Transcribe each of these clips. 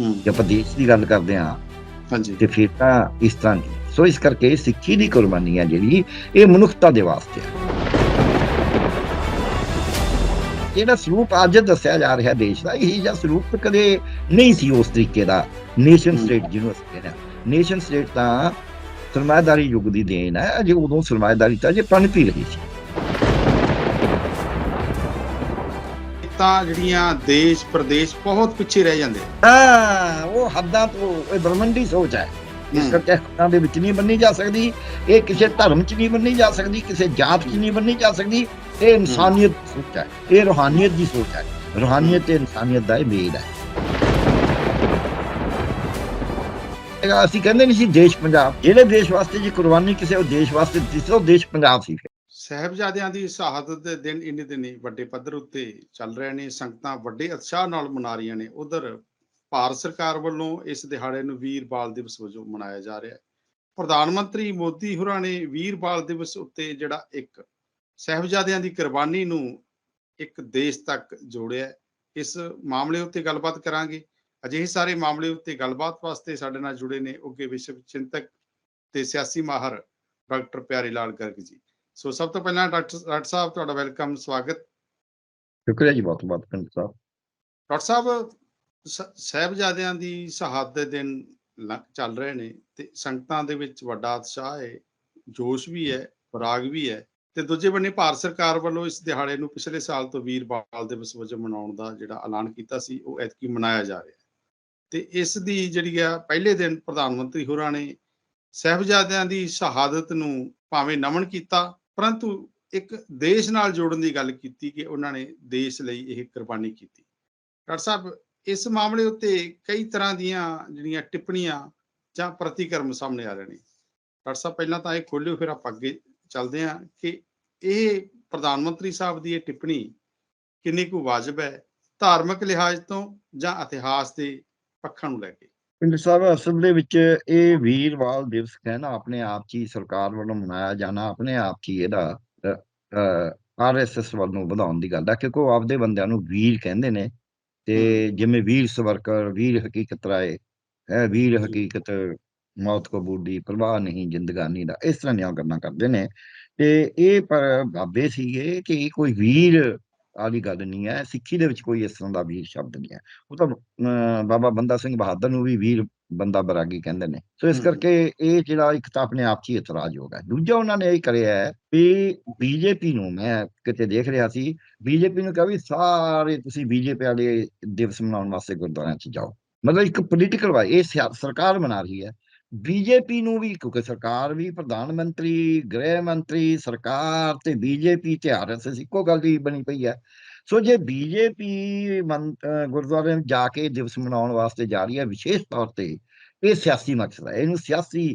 ਜੇ ਆਪਾਂ ਦੇਸ਼ ਦੀ ਗੱਲ ਕਰਦੇ ਹਾਂ। ਹਾਂਜੀ। ਤੇ ਫਿਰ ਤਾਂ ਇਸ ਤਰ੍ਹਾਂ ਨਹੀਂ ਸੋ ਇਸ ਕਰਕੇ ਸਿੱਖੀ ਦੀ ਕੁਰਬਾਨੀ ਹੈ ਜਿਹੜੀ ਇਹ ਮਨੁੱਖਤਾ ਦੇ ਵਾਸਤੇ ਹੈ। ਜਿਹੜਾ ਸਰੂਪ ਅੱਜ ਦੱਸਿਆ ਜਾ ਰਿਹਾ ਦੇਸ਼ ਦਾ ਇਹ ਜਿਹਾ ਸਰੂਪ ਕਦੇ ਨਹੀਂ ਸੀ ਉਸ ਤਰੀਕੇ ਦਾ। ਨੇਸ਼ਨ। ਸਟੇਟ ਜਿਹਨੂੰ ਅਸੀਂ ਕਹਿੰਦੇ ਨੇਸ਼ਨ ਸਟੇਟ ਤਾਂ ਸਰਮਾਇਦਾਰੀ ਯੁੱਗ ਦੀ ਦੇਣ ਹੈ। ਅਜੇ ਉਦੋਂ ਸਰਮਾਇਦਾਰੀ ਤਾਂ ਜੇ ਪਨਪੀ ਰਹੀ ਸੀ। ਤਾਂ ਜਿਹੜੀਆਂ ਦੇਸ਼ ਪ੍ਰਦੇਸ਼ ਬਹੁਤ ਪਿੱਛੇ ਰਹਿ ਜਾਂਦੇ ਆ। ਹਾਂ ਉਹ ਹੱਦਾਂ ਤੋਂ ਇਹ ਬ੍ਰਹਮੰਡੀ ਸੋਚ ਹੈ। ਇਸ। ਕਰਕੇ ਹੱਦਾਂ ਦੇ ਵਿੱਚ ਨਹੀਂ ਬੰਨੀ ਜਾ ਸਕਦੀ। ਇਹ ਕਿਸੇ ਧਰਮ 'ਚ ਨਹੀਂ ਬੰਨੀ ਜਾ ਸਕਦੀ ਕਿਸੇ ਜਾਤ 'ਚ ਨਹੀਂ ਬੰਨੀ ਜਾ ਸਕਦੀ। ਇਹ ਇਨਸਾਨੀਅਤ ਸੋਚ ਹੈ। ਇਹ ਰੂਹਾਨੀਅਤ ਦੀ ਸੋਚ ਹੈ। ਰੂਹਾਨੀਅਤ ਤੇ ਇਨਸਾਨੀਅਤ ਦਾ ਇਹ ਮੇਲ ਹੈ। ਅਸੀਂ ਕਹਿੰਦੇ ਨਹੀਂ ਸੀ ਦੇਸ਼ ਪੰਜਾਬ। ਜਿਹੜੇ ਦੇਸ਼ ਵਾਸਤੇ ਜੀ ਕੁਰਬਾਨੀ ਕਿਸੇ ਉਹ ਦੇਸ਼ ਵਾਸਤੇ ਦਿੱਤੀ ਉਹ ਦੇਸ਼ ਪੰਜਾਬ ਸੀ ਸਾਹਿਬਜ਼ਾਦਿਆਂ ਦੀ ਸ਼ਹਾਦਤ ਦੇ ਦਿਨ ਇੰਨੇ ਦਿਨੀ ਵੱਡੇ ਪੱਧਰ ਉੱਤੇ ਚੱਲ ਰਹੇ ਨੇ, ਸੰਗਤਾਂ ਵੱਡੇ ਉਤਸ਼ਾਹ ਨਾਲ ਮਨਾ ਰਹੀਆਂ ਨੇ। ਉਧਰ ਭਾਰਤ ਸਰਕਾਰ ਵੱਲੋਂ ਇਸ ਦਿਹਾੜੇ ਨੂੰ ਵੀਰ ਬਾਲ ਦਿਵਸ ਵਜੋਂ ਮਨਾਇਆ ਜਾ ਰਿਹਾ ਹੈ। ਪ੍ਰਧਾਨ ਮੰਤਰੀ ਮੋਦੀ ਹੋਰਾਂ ਨੇ ਵੀਰ ਬਾਲ ਦਿਵਸ ਉੱਤੇ ਜਿਹੜਾ ਇੱਕ ਸਾਹਿਬਜ਼ਾਦਿਆਂ ਦੀ ਕੁਰਬਾਨੀ ਨੂੰ ਇੱਕ ਦੇਸ਼ ਤੱਕ ਜੋੜਿਆ ਇਸ ਮਾਮਲੇ ਉੱਤੇ ਗੱਲਬਾਤ ਕਰਾਂਗੇ। ਅਜਿਹੇ ਸਾਰੇ ਮਾਮਲੇ ਉੱਤੇ ਗੱਲਬਾਤ ਵਾਸਤੇ ਸਾਡੇ ਨਾਲ ਜੁੜੇ ਨੇ ਉੱਗੇ ਵਿਸ਼ਵ ਚਿੰਤਕ ਤੇ ਸਿਆਸੀ ਮਾਹਰ ਡਾਕਟਰ ਪਿਆਰੇ ਲਾਲ ਗਰਗ ਜੀ। ਸੋ ਸਭ ਤੋਂ ਪਹਿਲਾਂ ਡਾਕਟਰ ਡਾਕਟਰ ਸਾਹਿਬ ਤੁਹਾਡਾ ਵੈਲਕਮ ਸਵਾਗਤ ਸ਼ੁਕਰੀਆ ਜੀ ਬਹੁਤ ਬਹੁਤ ਪਿੰਡ ਸਾਹਿਬ ਡਾਕਟਰ ਸਾਹਿਬ ਸਾਹਿਬਜ਼ਾਦਿਆਂ ਦੀ ਸ਼ਹਾਦਤ ਦੇ ਦਿਨ ਚੱਲ ਰਹੇ ਨੇ ਤੇ ਸੰਗਤਾਂ ਦੇ ਵਿੱਚ ਵੱਡਾ ਉਤਸ਼ਾਹ ਹੈ ਜੋਸ਼ ਵੀ ਹੈ ਰਾਗ ਵੀ ਹੈ ਤੇ ਦੂਜੇ ਬੰਨੇ ਭਾਰਤ ਸਰਕਾਰ ਵੱਲੋਂ ਇਸ ਦਿਹਾੜੇ ਨੂੰ ਪਿਛਲੇ ਸਾਲ ਤੋਂ ਵੀਰ ਬਾਲ ਦਿਵਸ ਵਜੋਂ ਮਨਾਉਣ ਦਾ ਜਿਹੜਾ ਐਲਾਨ ਕੀਤਾ ਸੀ ਉਹ ਐਤਕੀ ਮਨਾਇਆ ਜਾ ਰਿਹਾ ਤੇ ਇਸ ਦੀ ਜਿਹੜੀ ਆ ਪਹਿਲੇ ਦਿਨ ਪ੍ਰਧਾਨ ਮੰਤਰੀ ਹੋਰਾਂ ਨੇ ਸਾਹਿਬਜ਼ਾਦਿਆਂ ਦੀ ਸ਼ਹਾਦਤ ਨੂੰ ਭਾਵੇਂ ਨਮਨ ਕੀਤਾ ਪਰੰਤੂ ਇੱਕ ਦੇਸ਼ ਨਾਲ ਜੋੜਨ ਦੀ ਗੱਲ ਕੀਤੀ ਕਿ ਉਹਨਾਂ ਨੇ ਦੇਸ਼ ਲਈ ਇਹ ਕੁਰਬਾਨੀ ਕੀਤੀ। ਡਾਕਟਰ ਸਾਹਿਬ, ਇਸ ਮਾਮਲੇ ਉੱਤੇ ਕਈ ਤਰ੍ਹਾਂ ਦੀਆਂ ਜਿਹੜੀਆਂ ਟਿੱਪਣੀਆਂ ਜਾਂ ਪ੍ਰਤੀਕਰਮ ਸਾਹਮਣੇ ਆ ਰਹੇ ਨੇ। ਡਾਕਟਰ ਸਾਹਿਬ, ਪਹਿਲਾਂ ਤਾਂ ਇਹ ਖੋਲਿਓ, ਫਿਰ ਆਪਾਂ ਅੱਗੇ ਚੱਲਦੇ ਹਾਂ ਕਿ ਇਹ ਪ੍ਰਧਾਨ ਮੰਤਰੀ ਸਾਹਿਬ ਦੀ ਇਹ ਟਿੱਪਣੀ ਕਿੰਨੀ ਕੁ ਵਾਜਬ ਹੈ ਧਾਰਮਿਕ ਲਿਹਾਜ਼ ਤੋਂ ਜਾਂ ਇਤਿਹਾਸ ਦੇ ਪੱਖਾਂ ਨੂੰ ਲੈ ਕੇ? ਪਿੰਡ ਸਾਹਿਬ ਅਸਲ ਦੇ ਵਿੱਚ ਇਹ ਵੀਰਵਾਲ ਦਿਵਸ ਕਹਿਣਾ ਆਪਣੇ ਆਪ 'ਚ ਹੀ ਸਰਕਾਰ ਵੱਲੋਂ ਮਨਾਇਆ ਜਾਣਾ ਆਪਣੇ ਆਪ 'ਚ ਹੀ ਇਹਦਾ ਆਰਐਸਐਸ ਵੱਲੋਂ ਵਧਾਉਣ ਦੀ ਗੱਲ ਹੈ ਕਿਉਂਕਿ ਉਹ ਆਪਦੇ ਬੰਦਿਆਂ ਨੂੰ ਵੀਰ ਕਹਿੰਦੇ ਨੇ ਤੇ ਜਿਵੇਂ ਵੀਰ ਸਵਰਕਰ ਵੀਰ ਹਕੀਕਤ ਰਾਏ ਹੈ ਵੀਰ। ਹਕੀਕਤ ਮੌਤ ਕੋ ਬੂਡੀ ਪਰਵਾਹ ਨਹੀਂ ਜ਼ਿੰਦਗਾਨੀ ਦਾ ਇਸ ਤਰ੍ਹਾਂ ਦੀਆਂ ਗੱਲਾਂ ਕਰਦੇ ਨੇ ਤੇ ਇਹ ਪਰ ਬਾਬੇ ਸੀਗੇ ਕਿ ਕੋਈ ਵੀਰ ਵਾਲੀ ਗੱਲ ਨਹੀਂ ਹੈ ਸਿੱਖੀ ਦੇ ਵਿੱਚ ਕੋਈ ਇਸ ਤਰ੍ਹਾਂ ਦਾ ਵੀਰ ਸ਼ਬਦ ਨਹੀਂ ਹੈ। ਉਹ ਤਾਂ ਬਾਬਾ ਬੰਦਾ ਸਿੰਘ ਬਹਾਦਰ ਨੂੰ ਵੀ ਵੀਰ ਬੰਦਾ ਬਰਾਗੀ ਕਹਿੰਦੇ ਨੇ। ਸੋ ਇਸ। ਕਰਕੇ ਇਹ ਜਿਹੜਾ ਇੱਕ ਤਾਂ ਆਪਣੇ ਆਪ 'ਚ ਹੀ ਇਤਰਾਜ਼ਯੋਗ ਹੈ ਦੂਜਾ ਉਹਨਾਂ ਨੇ ਇਹ ਕਰਿਆ ਹੈ ਵੀ ਬੀਜੇਪੀ ਨੂੰ ਮੈਂ ਕਿਤੇ ਦੇਖ ਰਿਹਾ ਸੀ ਬੀਜੇਪੀ ਨੂੰ ਕਿਹਾ ਵੀ ਸਾਰੇ ਤੁਸੀਂ ਬੀਜੇਪੀ ਵਾਲੇ ਦਿਵਸ ਮਨਾਉਣ ਵਾਸਤੇ ਗੁਰਦੁਆਰਿਆਂ 'ਚ ਜਾਓ। ਮਤਲਬ ਇੱਕ ਪੋਲੀਟੀਕਲ ਵਾ ਇਹ ਸਰਕਾਰ ਬਣਾ ਰਹੀ ਹੈ। ਬੀਜੇਪੀ ਨੂੰ ਵੀ ਕਿਉਂਕਿ ਸਰਕਾਰ ਵੀ ਪ੍ਰਧਾਨ ਮੰਤਰੀ ਗ੍ਰਹਿ ਮੰਤਰੀ ਸਰਕਾਰ ਤੇ ਬੀਜੇਪੀ ਤੇ ਆਰਐਸਐਸ ਇੱਕੋ ਗੱਲ ਦੀ ਬਣੀ ਪਈ ਹੈ। ਸੋ ਜੇ ਬੀਜੇਪੀ ਗੁਰਦੁਆਰੇ ਜਾ ਕੇ ਦਿਵਸ ਮਨਾਉਣ ਵਾਸਤੇ ਜਾ ਰਹੀ ਹੈ ਵਿਸ਼ੇਸ਼ ਤੌਰ ਤੇ ਇਹ ਸਿਆਸੀ ਮਕਸਦ ਹੈ। ਇਹਨੂੰ ਸਿਆਸੀ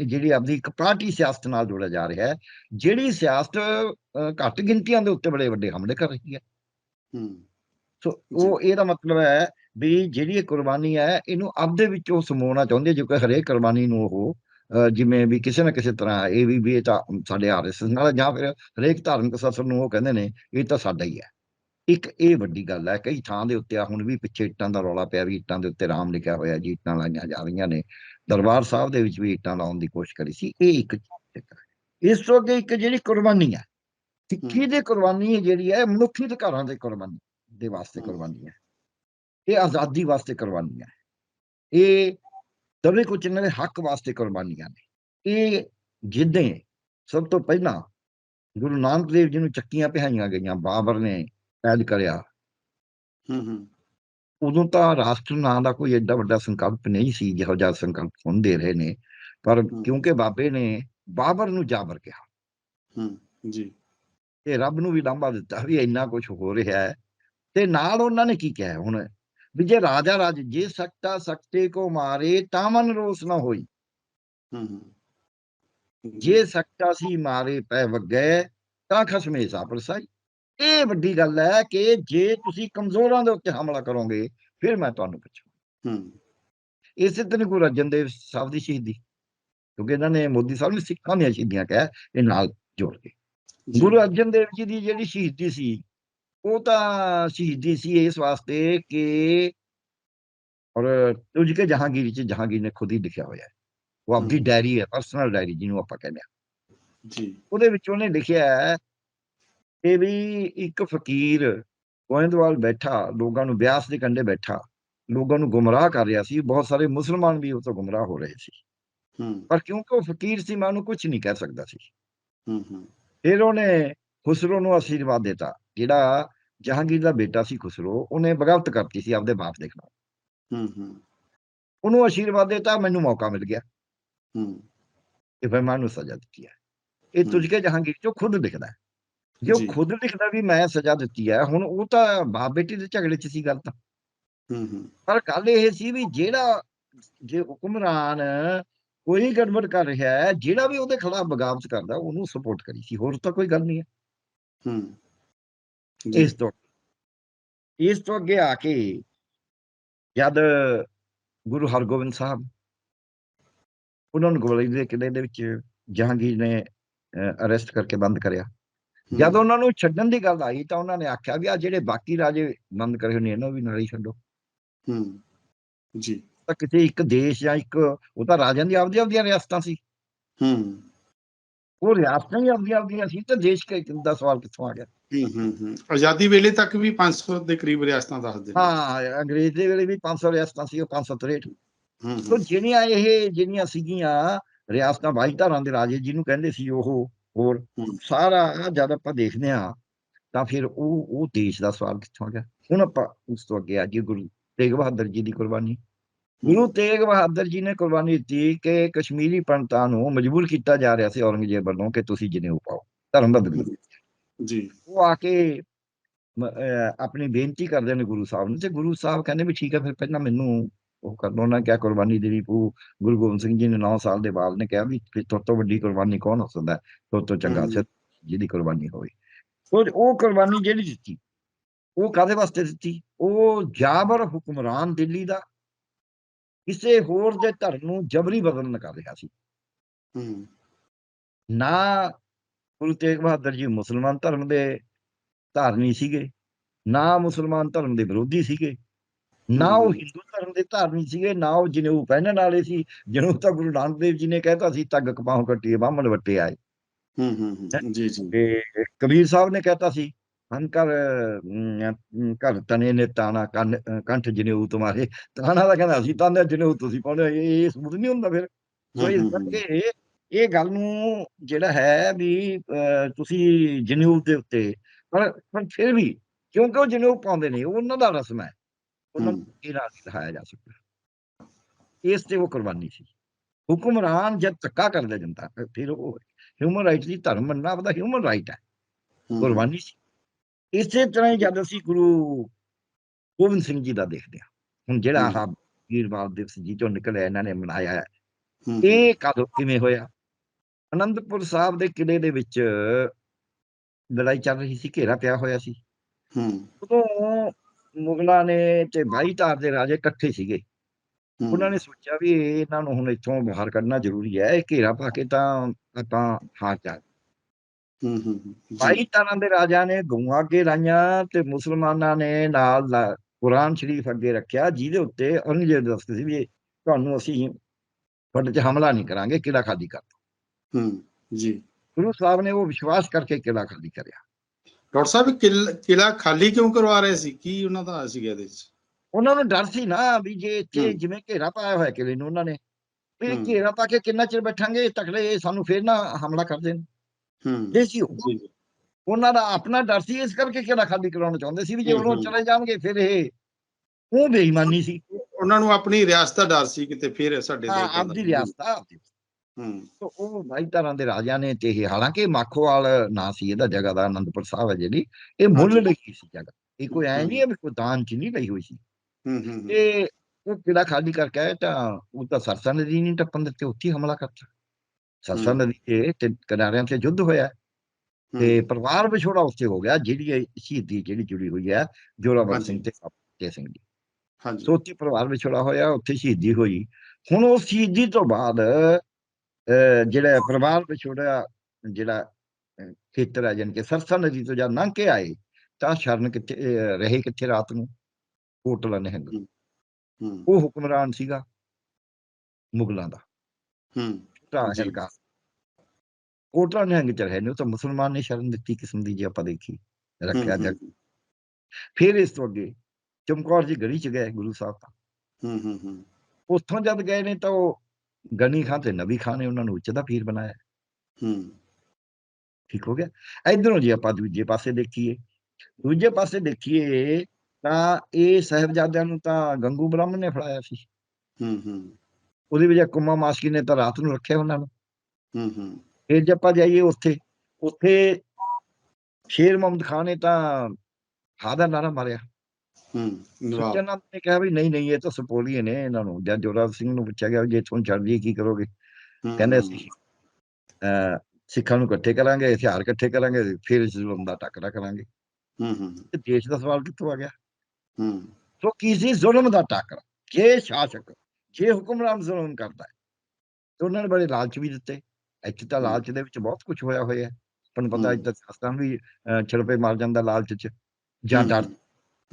ਜਿਹੜੀ ਆਪਦੀ ਇੱਕ ਪਾਰਟੀ ਸਿਆਸਤ ਨਾਲ ਜੋੜਿਆ ਜਾ ਰਿਹਾ ਹੈ ਜਿਹੜੀ ਸਿਆਸਤ ਘੱਟ ਗਿਣਤੀਆਂ ਦੇ ਉੱਤੇ ਬੜੇ ਵੱਡੇ ਹਮਲੇ ਕਰ ਰਹੀ ਹੈ। ਹੂੰ। ਸੋ ਉਹ ਇਹਦਾ ਮਤਲਬ ਹੈ ਵੀ ਜਿਹੜੀ ਇਹ ਕੁਰਬਾਨੀ ਹੈ ਇਹਨੂੰ ਆਪਦੇ ਵਿੱਚ ਉਹ ਸਮੋਣਾ ਚਾਹੁੰਦੇ ਜੋ ਕਿ ਹਰੇਕ ਕੁਰਬਾਨੀ ਨੂੰ ਉਹ ਜਿਵੇਂ ਵੀ ਕਿਸੇ ਨਾ ਕਿਸੇ ਤਰ੍ਹਾਂ ਇਹ ਵੀ ਵੀ ਇਹ ਤਾਂ ਸਾਡੇ ਆਰਐਸਐਸ ਨਾਲ ਜਾਂ ਫਿਰ ਹਰੇਕ ਧਾਰਮਿਕ ਸੰਸਥਾ ਨੂੰ ਉਹ ਕਹਿੰਦੇ ਨੇ ਇਹ ਤਾਂ ਸਾਡਾ ਹੀ ਹੈ। ਇੱਕ ਇਹ ਵੱਡੀ ਗੱਲ ਹੈ ਕਈ ਥਾਂ ਦੇ ਉੱਤੇ ਆ ਹੁਣ ਵੀ ਪਿੱਛੇ ਇੱਟਾਂ ਦਾ ਰੌਲਾ ਪਿਆ ਵੀ ਇੱਟਾਂ ਦੇ ਉੱਤੇ ਰਾਮ ਲਿਖਿਆ ਹੋਇਆ ਜੀ ਇੱਟਾਂ ਲਾਈਆਂ ਜਾ ਰਹੀਆਂ ਨੇ। ਦਰਬਾਰ ਸਾਹਿਬ ਦੇ ਵਿੱਚ ਵੀ ਇੱਟਾਂ ਲਾਉਣ ਦੀ ਕੋਸ਼ਿਸ਼ ਕਰੀ ਸੀ ਇਹ ਇੱਕ ਇਸ ਤੋਂ ਅੱਗੇ ਇੱਕ ਜਿਹੜੀ ਕੁਰਬਾਨੀ ਹੈ ਸਿੱਖੀ ਦੀ ਕੁਰਬਾਨੀ ਹੈ ਜਿਹੜੀ ਹੈ ਮਨੁੱਖੀ ਅਧਿਕਾਰਾਂ ਦੇ ਕੁਰਬਾਨੀ ਦੇ ਵਾਸਤੇ। ਕੁਰਬਾਨੀ ਹੈ। ਇਹ ਆਜ਼ਾਦੀ ਵਾਸਤੇ ਕੁਰਬਾਨੀ ਹੈ ਇਹ ਦਵੇ ਕੁਝ ਇਹਨਾਂ ਦੇ ਹੱਕ ਵਾਸਤੇ ਕੁਰਬਾਨੀਆਂ ਨੇ। ਇਹ ਜਿੱਦਾਂ ਸਭ ਤੋਂ ਪਹਿਲਾਂ ਗੁਰੂ ਨਾਨਕ ਦੇਵ ਜੀ ਨੂੰ ਚੱਕੀਆਂ ਪਿਹਾਈਆਂ ਗਈਆਂ ਬਾਬਰ ਨੇ ਕੈਦ ਕਰਿਆ। ਹੂੰ ਹੂੰ। ਉਦੋਂ ਤਾਂ ਰਾਸ਼ਟਰ ਨਾਂ ਦਾ ਕੋਈ ਐਡਾ ਵੱਡਾ ਸੰਕਲਪ ਨਹੀਂ ਸੀ ਜਿਹੋ ਜਿਹਾ ਸੰਕਲਪ ਹੁਣ ਦੇ ਰਹੇ ਨੇ। ਪਰ। ਕਿਉਂਕਿ ਬਾਬੇ ਨੇ ਬਾਬਰ ਨੂੰ ਜਾਬਰ ਕਿਹਾ। ਹੂੰ ਜੀ। ਤੇ ਰੱਬ ਨੂੰ ਵੀ ਲਾਂਭਾ ਦਿੱਤਾ ਵੀ ਇੰਨਾ ਕੁਝ ਹੋ ਰਿਹਾ ਹੈ। ਤੇ ਨਾਲ ਉਹਨਾਂ ਨੇ ਕੀ ਕਿਹਾ ਹੁਣ? ਵੀ ਜੇ ਰਾਜਾ ਰਾਜ ਜੇ ਸਕਤਾ ਸਕਤੇ ਕੋ ਮਾਰੇ ਤਾਂ ਮਨ ਰੋਸ ਨਾ ਹੋਈ। ਹੂੰ ਹੂੰ। ਜੇ ਸਕਤਾ ਸੀ ਮਾਰੇ ਪੈ ਵਗੈ ਤਾਂ ਖਸਮੇ ਸਾ ਪਰਸਾਈ। ਇਹ ਵੱਡੀ ਗੱਲ ਹੈ ਕਿ ਜੇ ਤੁਸੀਂ ਕਮਜ਼ੋਰਾਂ ਦੇ ਉੱਤੇ ਹਮਲਾ ਕਰੋਗੇ ਫਿਰ ਮੈਂ ਤੁਹਾਨੂੰ ਪੁੱਛਾਂ। ਹੂੰ। ਇਸੇ ਤਰ੍ਹਾਂ ਗੁਰੂ ਅਰਜਨ ਦੇਵ ਸਾਹਿਬ ਦੀ ਸ਼ਹੀਦੀ ਕਿਉਂਕਿ ਇਹਨਾਂ ਨੇ ਮੋਦੀ ਸਾਹਿਬ ਨੇ ਸਿੱਖਾਂ ਦੀਆਂ ਸ਼ਹੀਦੀਆਂ ਕਿਹਾ ਇਹ ਨਾਲ ਜੋੜ ਕੇ। ਗੁਰੂ ਅਰਜਨ ਦੇਵ ਜੀ ਦੀ ਜਿਹੜੀ ਸ਼ਹੀਦੀ ਸੀ ਉਹ ਤਾਂ ਸ਼ਹੀਦੀ ਸੀ ਇਸ ਵਾਸਤੇ ਕਿ ਔਰ ਤੁਝ ਕੇ ਜਹਾਂਗੀਰ ਚ ਜਹਾਂਗੀਰ ਨੇ ਖੁਦ ਹੀ ਲਿਖਿਆ ਹੋਇਆ ਹੈ। ਉਹ ਹਮ। ਡਾਇਰੀ ਹੈ ਪਰਸਨਲ ਡਾਇਰੀ ਜਿਹਨੂੰ ਆਪਾਂ ਕਹਿੰਦੇ ਆ ਜੀ। ਉਹਦੇ ਵਿੱਚ ਉਹਨੇ ਲਿਖਿਆ ਹੈ ਕਿ ਵੀ ਇੱਕ ਫਕੀਰ ਗੋਇੰਦਵਾਲ ਬੈਠਾ ਲੋਕਾਂ ਨੂੰ ਬਿਆਸ ਦੇ ਕੰਢੇ ਬੈਠਾ ਲੋਕਾਂ ਨੂੰ ਗੁੰਮਰਾਹ ਕਰ ਰਿਹਾ ਸੀ ਬਹੁਤ ਸਾਰੇ ਮੁਸਲਮਾਨ ਵੀ ਉਹ ਤੋਂ ਗੁੰਮਰਾਹ ਹੋ ਰਹੇ ਸੀ। ਹੂੰ। ਪਰ ਕਿਉਂਕਿ ਉਹ ਫਕੀਰ ਸੀ ਮੈਂ ਉਹਨੂੰ ਕੁਝ ਨਹੀਂ ਕਹਿ ਸਕਦਾ ਸੀ। ਹੂੰ ਹੂੰ। ਫਿਰ ਉਹਨੇ ਖੁਸਰੋ ਨੂੰ ਆਸ਼ੀਰਵਾਦ ਦਿੱਤਾ। ਜਿਹੜਾ ਜਹਾਂਗੀਰ ਦਾ ਬੇਟਾ ਸੀ ਖੁਸਰੋ ਉਹਨੇ ਬਗਾਵਤ ਕਰਤੀ ਸੀ ਆਪਦੇ ਬਾਪ ਦੇ ਖਿਲਾਫ। ਹੂੰ ਹੂੰ। ਉਹਨੂੰ ਆਸ਼ੀਰਵਾਦ ਦਿੱਤਾ ਮੈਨੂੰ ਮੌਕਾ ਮਿਲ ਗਿਆ। ਹੂੰ। ਕਿ ਫਿਰ ਮੈਂ ਉਹਨੂੰ ਸਜ਼ਾ ਦਿੱਤੀ ਹੈ। ਇਹ। ਤੁਝ ਕੇ ਜਹਾਂਗੀਰ ਚੋਂ ਖੁਦ ਲਿਖਦਾ ਹੈ। ਜੇ ਜੀ। ਖੁਦ ਲਿਖਦਾ ਵੀ ਮੈਂ ਸਜ਼ਾ ਦਿੱਤੀ ਹੈ ਹੁਣ ਉਹ ਤਾਂ ਬਾਪ ਬੇਟੀ ਦੇ ਝਗੜੇ 'ਚ ਸੀ ਗੱਲ ਤਾਂ। ਹੂੰ ਹੂੰ। ਪਰ ਗੱਲ ਇਹ ਸੀ ਵੀ ਜਿਹੜਾ ਜੇ ਹੁਕਮਰਾਨ ਕੋਈ ਗੜਬੜ ਕਰ ਰਿਹਾ ਹੈ ਜਿਹੜਾ ਵੀ ਉਹਦੇ ਖਿਲਾਫ ਬਗਾਵਤ ਕਰਦਾ ਉਹਨੂੰ ਸਪੋਰਟ ਕਰੀ ਸੀ। ਹੋਰ ਤਾਂ ਕੋਈ ਗੱਲ ਨਹੀਂ ਹੈ। ਹੂੰ। ਜੀ ਇਸ ਤੋਂ ਇਸ ਤੋਂ ਅੱਗੇ ਆ ਕੇ ਜਦ ਗੁਰੂ ਹਰਗੋਬਿੰਦ ਸਾਹਿਬ ਉਹਨਾਂ ਨੂੰ ਗੋਲੀ ਦੇ ਕਿਲੇ ਦੇ ਵਿੱਚ ਜਹਾਂਗੀਰ ਨੇ ਅਰੈਸਟ ਕਰਕੇ ਬੰਦ ਕਰਿਆ। ਜਦ ਉਹਨਾਂ ਨੂੰ ਛੱਡਣ ਦੀ ਗੱਲ ਆਈ ਤਾਂ ਉਹਨਾਂ ਨੇ ਆਖਿਆ ਵੀ ਆ ਜਿਹੜੇ ਬਾਕੀ ਰਾਜੇ ਬੰਦ ਕਰੇ ਹੋਏ ਨੇ ਇਹਨਾਂ ਵੀ ਨਾਲ ਹੀ ਛੱਡੋ। ਹੂੰ ਜੀ। ਤਾਂ ਕਿਤੇ ਇੱਕ ਦੇਸ਼ ਜਾਂ ਇੱਕ ਉਹ ਤਾਂ ਰਾਜਾਂ ਦੀ ਆਪਦੀਆਂ ਆਪਦੀਆਂ ਰਿਆਸਤਾਂ ਸੀ। ਹੂੰ। ਉਹ ਰਿਆਸਤਾਂ ਹੀ ਆਪਦੀਆਂ ਆਪਦੀਆਂ ਸੀ ਤਾਂ ਦੇਸ਼ ਦਾ ਸਵਾਲ ਕਿੱਥੋਂ ਆ ਗਿਆ? ਹੂੰ ਹੂੰ ਹੂੰ। ਆਜ਼ਾਦੀ ਵੇਲੇ ਤੱਕ ਵੀ 500 ਦੇ ਕਰੀਬ ਰਿਆਸਤਾਂ ਦੱਸਦੇ ਨੇ। ਹਾਂ ਅੰਗਰੇਜ਼ ਦੇ ਵੇਲੇ ਵੀ 500 ਰਿਆਸਤਾਂ ਸੀ ਉਹ 563 ਹੂੰ ਸੋ ਜਿਹੜੀਆਂ ਇਹ ਜਿਹੜੀਆਂ ਸੀਗੀਆਂ ਰਿਆਸਤਾਂ ਧਾਰਾਂ ਦੇ ਰਾਜੇ ਜਿਹਨੂੰ ਕਹਿੰਦੇ ਸੀ ਉਹ ਹੋਰ। ਸਾਰਾ ਜਦ ਆਪਾਂ ਦੇਖਦੇ ਆ ਤਾਂ ਫਿਰ ਉਹ ਉਹ ਦੇਸ਼ ਦਾ ਸਵਾਲ ਕਿੱਥੋਂ ਆ ਗਿਆ? ਹੁਣ ਆਪਾਂ ਉਸ ਤੋਂ ਅੱਗੇ ਆ ਜੀ ਗੁਰੂ ਤੇਗ ਬਹਾਦਰ ਜੀ ਦੀ ਕੁਰਬਾਨੀ। ਗੁਰੂ ਤੇਗ ਬਹਾਦਰ ਜੀ ਨੇ ਕੁਰਬਾਨੀ ਦਿੱਤੀ ਕਿ ਕਸ਼ਮੀਰੀ ਪੰਡਤਾਂ ਨੂੰ ਮਜਬੂਰ ਕੀਤਾ ਜਾ ਰਿਹਾ ਸੀ ਔਰੰਗਜ਼ੇਬ ਵੱਲੋਂ ਕਿ ਤੁਸੀਂ ਜਨੇਊ ਪਾਓ ਧਰਮ ਬਦਲੋ। ਜੀ। ਉਹ ਆ ਕੇ ਆਪਣੀ ਬੇਨਤੀ ਕਰਦੇ ਨੇ ਗੁਰੂ ਸਾਹਿਬ ਨੂੰ। ਤੇ ਗੁਰੂ ਸਾਹਿਬ ਕਹਿੰਦੇ ਵੀ ਠੀਕ ਹੈ ਫਿਰ ਪਹਿਲਾਂ ਮੈਨੂੰ ਉਹ ਕਰ ਲਓ। ਨਾ ਕਿਆ ਕੁਰਬਾਨੀ ਦੇਣੀ ਪਊ। ਗੁਰੂ ਗੋਬਿੰਦ ਸਿੰਘ ਜੀ ਨੇ 9 ਸਾਲ ਦੇ ਬਾਅਦ ਨੇ ਕਿਹਾ ਵੀ ਫਿਰ ਤੋਂ ਤੋਂ ਵੱਡੀ ਕੁਰਬਾਨੀ ਕੌਣ ਹੋ ਸਕਦਾ? ਤੋਂ ਤੋਂ ਚੰਗਾ। ਸਿਰ ਜਿਹਦੀ ਕੁਰਬਾਨੀ ਹੋਵੇ। ਉਹ ਉਹ ਕੁਰਬਾਨੀ ਜਿਹੜੀ ਦਿੱਤੀ? ਉਹ ਕਾਦੇ ਵਾਸਤੇ ਦਿੱਤੀ? ਉਹ ਜਾਬਰ ਹੁਕਮਰਾਨ ਦਿੱਲੀ ਦਾ। ਕਿਸੇ ਹੋਰ ਦੇ ਧਰਮ ਨੂੰ ਜਬਰੀ ਬਦਲਣ ਕਰ ਰਿਹਾ ਸੀ। ਹੂੰ। ਨਾ ਗੁਰੂ ਤੇਗ ਬਹਾਦਰ ਜੀ ਮੁਸਲਮਾਨ ਧਰਮ ਦੇ ਧਾਰਨੀ ਸੀਗੇ ਨਾ ਮੁਸਲਮਾਨ ਧਰਮ ਦੇ ਵਿਰੋਧੀ ਸੀਗੇ ਨਾ ਉਹ। ਹਿੰਦੂ ਧਰਮ ਦੇ ਧਾਰਨੀ ਸੀਗੇ ਨਾ ਉਹ ਜਨੇਊ ਪਹਿਨਣ ਵਾਲੇ ਸੀ ਜਨੇਊ ਤਾਂ ਗੁਰੂ ਨਾਨਕ ਦੇਵ ਜੀ ਨੇ ਕਹਿਤਾ ਸੀ ਤੱਗ ਕਪਾਹੋਂ ਕੱਟੀਏ ਬਾਹਮਣ ਵੱਟੇ ਆਏ ਹੂੰ ਹੂੰ ਹੂੰ ਜੀ ਜੀ ਤੇ ਕਬੀਰ ਸਾਹਿਬ ਨੇ ਕਹਿਤਾ ਸੀ ਹਨ ਕਰ ਅਮ, ਅਮ, ਘਰ ਤਨੇ ਨੇ ਤਾਣਾ ਕੰਠ ਜਨੇਊ ਤੁਮਾਰੇ ਤਾਣਾ ਦਾ ਕਹਿੰਦਾ ਸੀ ਤਾਂ ਜਨੇਊ ਤੁਸੀਂ ਪਾਉਣੇ ਇਹ ਸਬੂਤ ਨਹੀਂ ਹੁੰਦਾ ਫਿਰ ਸੋ ਇਸ। ਕਰਕੇ ਇਹ ਗੱਲ ਨੂੰ ਜਿਹੜਾ ਹੈ ਵੀ ਤੁਸੀਂ ਜਨੇਊ ਦੇ ਉੱਤੇ ਪਰ ਪਰ ਫਿਰ ਵੀ ਕਿਉਂਕਿ ਉਹ ਜਨੇਊ ਪਾਉਂਦੇ ਨੇ ਉਹ ਉਹਨਾਂ ਦਾ ਰਸਮ ਹੈ। ਉਹਨਾਂ ਨੂੰ। ਇਹ ਰਾਜ ਦਿਖਾਇਆ ਜਾ ਸਕਦਾ? ਇਸ ਤੇ ਉਹ ਕੁਰਬਾਨੀ ਸੀ। ਹੁਕਮਰਾਨ ਜਦ ਧੱਕਾ ਕਰਦੇ ਜਨਤਾ ਫਿਰ ਉਹ ਹਿਊਮਨ ਰਾਈਟ ਦੀ ਧਰਮ ਮੰਨਣਾ ਆਪਦਾ ਹਿਊਮਨ ਰਾਈਟ ਹੈ। ਕੁਰਬਾਨੀ ਸੀ। ਇਸੇ ਤਰ੍ਹਾਂ ਹੀ ਜਦ ਅਸੀਂ ਗੁਰੂ ਗੋਬਿੰਦ ਸਿੰਘ ਜੀ ਦਾ ਦੇਖਦੇ ਹਾਂ ਹੁਣ ਜਿਹੜਾ। ਆਹ ਵੀਰਵਾਰ ਦਿਵਸ ਜੀ ਤੋਂ ਨਿਕਲਿਆ ਇਹਨਾਂ ਨੇ ਮਨਾਇਆ ਇਹ ਕਦੋਂ ਕਿਵੇਂ ਹੋਇਆ? ਅਨੰਦਪੁਰ ਸਾਹਿਬ ਦੇ ਕਿਲੇ ਦੇ ਵਿੱਚ ਲੜਾਈ ਚੱਲ ਰਹੀ ਸੀ ਘੇਰਾ ਪਿਆ ਹੋਇਆ ਸੀ। ਹੂੰ। ਉਦੋਂ ਮੁਗਲਾਂ ਨੇ ਤੇ ਬਾਈ ਧਾਰ ਦੇ ਰਾਜੇ ਇਕੱਠੇ ਸੀਗੇ। ਹੂੰ, ਉਹਨਾਂ ਨੇ ਸੋਚਿਆ ਵੀ ਇਹਨਾਂ ਨੂੰ ਹੁਣ ਇੱਥੋਂ ਬਾਹਰ ਕੱਢਣਾ ਜ਼ਰੂਰੀ ਹੈ ਇਹ ਘੇਰਾ ਪਾ ਕੇ ਤਾਂ ਆਪਾਂ ਹਾਰ ਜਾ ਹੂੰ ਹੂੰ ਹੂੰ, ਧਾਰਾਂ ਦੇ ਰਾਜਾ ਨੇ ਗਊਆਂ ਅੱਗੇ ਲਾਈਆਂ ਤੇ ਮੁਸਲਮਾਨਾਂ ਨੇ ਨਾਲ ਕੁਰਾਨ ਸ਼ਰੀਫ ਅੱਗੇ ਰੱਖਿਆ ਜਿਹਦੇ ਉੱਤੇ ਔਰੰਗਜ਼ੇਬ ਦੱਸਦੇ ਸੀ ਵੀ ਤੁਹਾਨੂੰ ਅਸੀਂ ਤੁਹਾਡੇ 'ਚ ਹਮਲਾ ਨਹੀਂ ਕਰਾਂਗੇ ਕਿਲਾ ਖਾਲੀ ਕਰ। ਹੂੰ ਜੀ ਗੁਰੂ ਸਾਹਿਬ ਨੇ ਉਹ ਵਿਸ਼ਵਾਸ ਕਰਕੇ ਕਿਲਾ ਖਾਲੀ ਕਰਿਆ ਡਾਕਟਰ ਸਾਹਿਬ ਕਿਲ- ਕਿਲਾ ਖਾਲੀ ਕਿਉਂ ਕਰਵਾ ਰਹੇ ਸੀ ਕੀ ਉਹਨਾਂ ਦਾ ਸੀਗਾ ਇਹਦੇ ਵਿੱਚ ਉਹਨਾਂ ਨੂੰ ਡਰ ਸੀ ਨਾ ਵੀ ਜੇ ਇੱਥੇ। ਜਿਵੇਂ ਘੇਰਾ ਪਾਇਆ ਹੋਇਆ ਕਿਲੇ ਨੂੰ ਉਹਨਾਂ ਨੇ ਵੀ ਹੂੰ। ਘੇਰਾ ਪਾ ਕੇ ਕਿੰਨਾ ਚਿਰ ਬੈਠਾਂਗੇ ਤਕੜੇ ਇਹ ਸਾਨੂੰ ਫੇਰ ਨਾ ਹਮਲਾ ਕਰ ਦੇਣ ਹੂੰ ਇਹ ਸੀ ਉਹ। ਜੀ ਉਹਨਾਂ ਦਾ ਆਪਣਾ ਡਰ ਸੀ ਇਸ ਕਰਕੇ ਕਿਹੜਾ ਖਾਲੀ ਕਰਾਉਣਾ ਚਾਹੁੰਦੇ ਸੀ ਵੀ ਜੇ ਹੂੰ, ਉਹਨੂੰ ਹੂੰ। ਚਲੇ ਜਾਣਗੇ ਫਿਰ ਇਹ ਉਹ ਬੇਈਮਾਨੀ ਸੀ ਉਹਨਾਂ ਨੂੰ ਆਪਣੀ ਰਿਆਸਤ ਦਾ ਡਰ ਸੀ ਕਿਤੇ ਫਿਰ ਸਾਡੇ ਦੇਸ਼ ਦਾ ਆਪਦੀ ਰਿਆਸਤ। ਹੂੰ ਤੋ ਉਹ ਬਾਈ ਤਰ੍ਹਾਂ ਦੇ ਰਾਜਿਆਂ ਨੇ ਤੇ ਇਹ ਹਾਲਾਂਕਿ ਮਾਖੋਵਾਲ ਨਾਂ ਸੀ ਇਹਦਾ ਜਗ੍ਹਾ ਦਾ ਆਨੰਦਪੁਰ ਸਾਹਿਬ ਹੈ ਜਿਹੜੀ ਇਹ ਮੁੱਲ। ਲਈ ਸੀ ਜਗ੍ਹਾ ਇਹ ਕੋਈ ਐ ਨਹੀਂ ਵੀ ਕੋਈ ਦਾਨ ਚ ਨਹੀਂ ਲਈ ਹੋਈ ਸੀ ਹੂੰ ਹੂੰ ਤੇ ਉਹ ਕਿਲਾ ਖਾਲੀ ਕਰਕੇ ਆਏ ਤਾਂ ਉਹ ਤਾਂ ਸਰਸਾ ਨਦੀ ਨਹੀਂ ਟੱਪਣ ਦਿੱਤੇ ਉੱਥੇ ਹਮਲਾ ਕਰਤਾ ਸਰਸਾ। ਨਦੀ ਤੇ ਤੇ ਕਿਨਾਰਿਆਂ ਤੇ ਯੁੱਧ ਹੋਇਆ ਤੇ ਪਰਿਵਾਰ ਵਿਛੋੜਾ ਉੱਥੇ ਹੋ ਗਿਆ ਜਿਹੜੀ ਸ਼ਹੀਦੀ ਜਿਹੜੀ ਜੁੜੀ ਹੋਈ ਹੈ ਜੋਰਾਵਰ। ਸਿੰਘ ਤੇ ਫਤਿਹ ਸਿੰਘ ਦੀ ਹਾਂਜੀ ਸੋ ਉੱਥੇ ਪਰਿਵਾਰ ਵਿਛੋੜਾ ਹੋਇਆ ਉੱਥੇ ਸ਼ਹੀਦੀ ਹੋਈ ਹੁਣ ਉਸ ਸ਼ਹੀਦੀ ਤੋਂ ਬਾਅਦ ਜਿਹੜਾ ਪਰਿਵਾਰ ਵਿਛੋੜਾ ਜਿਹੜਾ ਖੇਤਰ ਹੈ ਜਾਣੀ ਕਿ ਸਰਸਾ ਨਦੀ ਤੋਂ ਜਦ ਲੰਘ ਕੇ ਆਏ ਤਾਂ ਸ਼ਰਨ ਕਿੱਥੇ ਰਹੇ ਕਿੱਥੇ ਰਾਤ ਨੂੰ? ਹੋਟਲ ਨਿਹੰਗ ਉਹ ਹੁਕਮਰਾਨ ਸੀਗਾ ਮੁਗਲਾਂ ਦਾ। ਹੂੰ ਭਰਾ ਜੀ। ਹਲਕਾ। ਕੋਟਲਾ ਨਿਹੰਗ ਚ ਰਹੇ ਨੇ ਉਹ ਤਾਂ ਮੁਸਲਮਾਨ ਨੇ ਸ਼ਰਨ ਦਿੱਤੀ ਕਿਸਮ ਦੀ ਜੇ ਆਪਾਂ ਦੇਖੀ ਰੱਖਿਆ ਜਾ ਫਿਰ ਇਸ ਤੋਂ ਅੱਗੇ ਚਮਕੌਰ ਜੀ ਗੜੀ ਚ ਗਏ ਗੁਰੂ ਸਾਹਿਬ ਤਾਂ। ਹੂੰ ਹੂੰ ਹੂੰ। ਉੱਥੋਂ ਜਦ ਗਏ ਨੇ ਤਾਂ ਉਹ ਗਨੀ ਖਾਂ ਤੇ ਨਬੀ ਖਾਂ ਨੇ ਉਹਨਾਂ ਨੂੰ ਉੱਚ ਦਾ ਪੀਰ ਬਣਾਇਆ। ਹੂੰ। ਠੀਕ ਹੋ ਗਿਆ? ਇਧਰੋਂ ਜੇ ਆਪਾਂ ਦੂਜੇ ਪਾਸੇ ਦੇਖੀਏ ਦੂਜੇ ਪਾਸੇ ਦੇਖੀਏ ਤਾਂ ਇਹ ਸਾਹਿਬਜ਼ਾਦਿਆਂ ਨੂੰ ਤਾਂ ਗੰਗੂ ਬ੍ਰਾਹਮਣ ਨੇ ਫੜਾਇਆ ਸੀ। ਹੂੰ ਹੂੰ। ਉਹਦੀ ਵਜ੍ਹਾ ਕੁਮਾ ਮਾਸਕੀ ਨੇ ਤਾਂ ਰਾਤ ਨੂੰ ਰੱਖਿਆ ਉਹਨਾਂ ਨੂੰ। ਹੂੰ ਹੂੰ। ਫਿਰ ਜੇ ਆਪਾਂ ਜਾਈਏ ਉੱਥੇ ਉੱਥੇ ਸ਼ੇਰ ਮੁਹੰਮਦ ਖਾਨ ਨੇ ਤਾਂ ਹਾਂ ਦਾ ਨਾਰਾ ਮਾਰਿਆ। ਹੂੰ ਸੱਚਨਾਮ ਨੇ ਕਿਹਾ ਵੀ ਨਹੀਂ ਨਹੀਂ ਇਹ ਤਾਂ ਸਪੋਲੀਏ ਨੇ ਇਹਨਾਂ ਨੂੰ। ਜਦ ਜੋਰਾਵਰ ਸਿੰਘ ਨੂੰ ਪੁੱਛਿਆ ਗਿਆ ਜੇ ਤੁਹਾਨੂੰ ਛੱਡ ਦਈਏ ਕੀ ਕਰੋਗੇ? ਕਹਿੰਦੇ ਅਸੀਂ ਸਿੱਖਾਂ ਨੂੰ ਇਕੱਠੇ ਕਰਾਂਗੇ ਹਥਿਆਰ ਇਕੱਠੇ ਕਰਾਂਗੇ ਫਿਰ ਜ਼ੁਲਮ ਦਾ ਟੱਕਰਾ ਕਰਾਂਗੇ। ਹੂੰ ਹੂੰ। ਤੇ ਦੇਸ਼ ਦਾ ਸਵਾਲ ਕਿੱਥੋਂ ਆ ਗਿਆ? ਹੂੰ। ਸੋ ਕਿਸੇ ਜ਼ੁਲਮ ਦਾ ਟਾਕਰਾ। ਜੇ ਸ਼ਾਸਕ ਜੇ ਹੁਕਮਰਾਨ ਜ਼ੁਲਮ ਕਰਦਾ ਹੈ ਤੇ ਉਹਨਾਂ ਨੇ ਬੜੇ ਲਾਲਚ ਵੀ ਦਿੱਤੇ। ਇੱਥੇ ਤਾਂ। ਲਾਲਚ ਦੇ ਵਿੱਚ ਬਹੁਤ ਕੁਝ ਹੋਇਆ ਹੋਇਆ ਹੈ। ਤੁਹਾਨੂੰ ਪਤਾ। ਅੱਜ ਤੱਕ ਅਸਤਾਂ ਵੀ ਛਿੜਪੇ ਮਾਰ ਜਾਂਦਾ ਲਾਲਚ ਚ। ਜਾਂ ਡਰ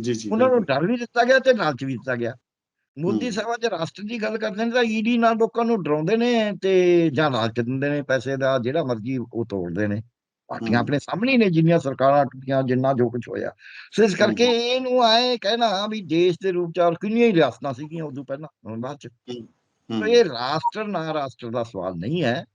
ਜੀ ਜੀ ਉਹਨਾਂ ਨੂੰ। ਡਰ ਵੀ ਦਿੱਤਾ ਗਿਆ ਤੇ ਲਾਲਚ ਵੀ ਦਿੱਤਾ ਗਿਆ। ਮੋਦੀ। ਸਾਹਿਬ ਚ ਰਾਸ਼ਟਰ ਦੀ ਗੱਲ ਕਰਦੇ ਨੇ ਤਾਂ ਈਡੀ ਨਾਲ ਲੋਕਾਂ ਨੂੰ ਡਰਾਉਂਦੇ ਨੇ ਤੇ ਜਾਂ ਲਾਲਚ ਦਿੰਦੇ ਨੇ ਪੈਸੇ ਦਾ ਜਿਹੜਾ ਮਰਜ਼ੀ ਉਹ ਤੋੜਦੇ ਨੇ। ਪਾਰਟੀਆਂ। ਆਪਣੇ ਸਾਹਮਣੇ ਨੇ ਜਿੰਨੀਆਂ ਸਰਕਾਰਾਂ ਟੁੱਟੀਆਂ ਜਿੰਨਾ ਜੋ ਕੁਝ ਹੋਇਆ। ਸੋ ਇਸ ਕਰਕੇ ਇਹਨੂੰ ਆਏ ਕਹਿਣਾ ਵੀ ਦੇਸ਼ ਦੇ ਰੂਪ ਚ ਔਰ ਕਿੰਨੀਆਂ ਹੀ ਰਿਆਸਤਾਂ ਸੀਗੀਆਂ ਉਦੋਂ ਪਹਿਲਾਂ ਹੁਣ ਬਾਅਦ ਚ। ਇਹ ਰਾਸ਼ਟਰ ਨਾ ਰਾਸ਼ਟਰ ਦਾ ਸਵਾਲ ਨਹੀਂ ਹੈ।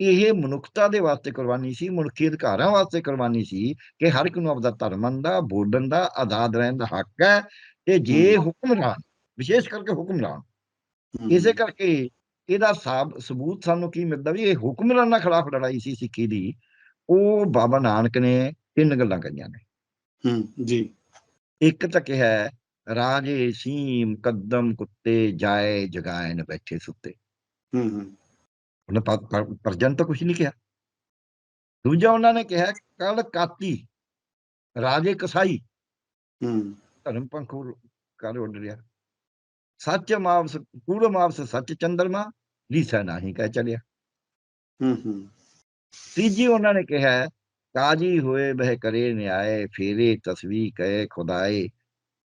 ਇਹ ਮਨੁੱਖਤਾ ਦੇ ਵਾਸਤੇ ਕੁਰਬਾਨੀ ਸੀ ਮਨੁੱਖੀ ਅਧਿਕਾਰਾਂ ਵਾਸਤੇ ਕੁਰਬਾਨੀ ਸੀ ਕਿ ਹਰ ਇੱਕ ਨੂੰ ਆਪਦਾ ਧਰਮ ਦਾ ਬੋਲਣ ਦਾ ਆਜ਼ਾਦ ਰਹਿਣ ਦਾ ਹੱਕ ਹੈ ਤੇ ਜੇ। ਹੁਕਮਰਾਨ ਵਿਸ਼ੇਸ਼ ਕਰਕੇ ਹੁਕਮਰਾਨ। ਇਸੇ ਕਰਕੇ ਇਹਦਾ ਸਾਬ ਸਬੂਤ ਸਾਨੂੰ ਕੀ ਮਿਲਦਾ ਵੀ ਇਹ ਹੁਕਮਰਾਨਾਂ ਖਿਲਾਫ ਲੜਾਈ ਸੀ ਸਿੱਖੀ ਦੀ ਉਹ ਬਾਬਾ ਨਾਨਕ ਨੇ ਤਿੰਨ ਗੱਲਾਂ ਕਹੀਆਂ ਨੇ। ਹੂੰ ਜੀ। ਇੱਕ ਤਾਂ ਕਿਹਾ ਰਾਜੇ ਸੀਮ ਕਦਮ ਕੁੱਤੇ ਜਾਏ ਜਗਾਇਨ ਬੈਠੇ ਸੁੱਤੇ। ਹੂੰ ਹੂੰ। ਉਹਨੇ ਪਰਜਨ ਤਾਂ ਕੁਝ ਨਹੀਂ ਕਿਹਾ। ਦੂਜਾ ਉਹਨਾਂ ਨੇ ਕਿਹਾ ਕਲ ਕਾਤੀ ਰਾਜੇ ਕਸਾਈ। ਹੂੰ। ਧਰਮ ਪੰਖ ਕਰ ਉੱਡ ਰਿਹਾ। ਸੱਚ ਮਾਵਸ ਕੂੜ ਮਾਵਸ ਸੱਚ ਚੰਦਰਮਾ ਲੀਸਾ ਨਹੀਂ ਕਹਿ ਚਲਿਆ। ਹੂੰ ਹੂੰ। ਤੀਜੀ ਉਹਨਾਂ ਨੇ ਕਿਹਾ ਕਾਜੀ ਹੋਏ ਬਹਿ ਕਰੇ ਨਿਆਏ ਫੇਰੇ ਤਸਵੀ ਕਹੇ ਖੁਦਾਏ।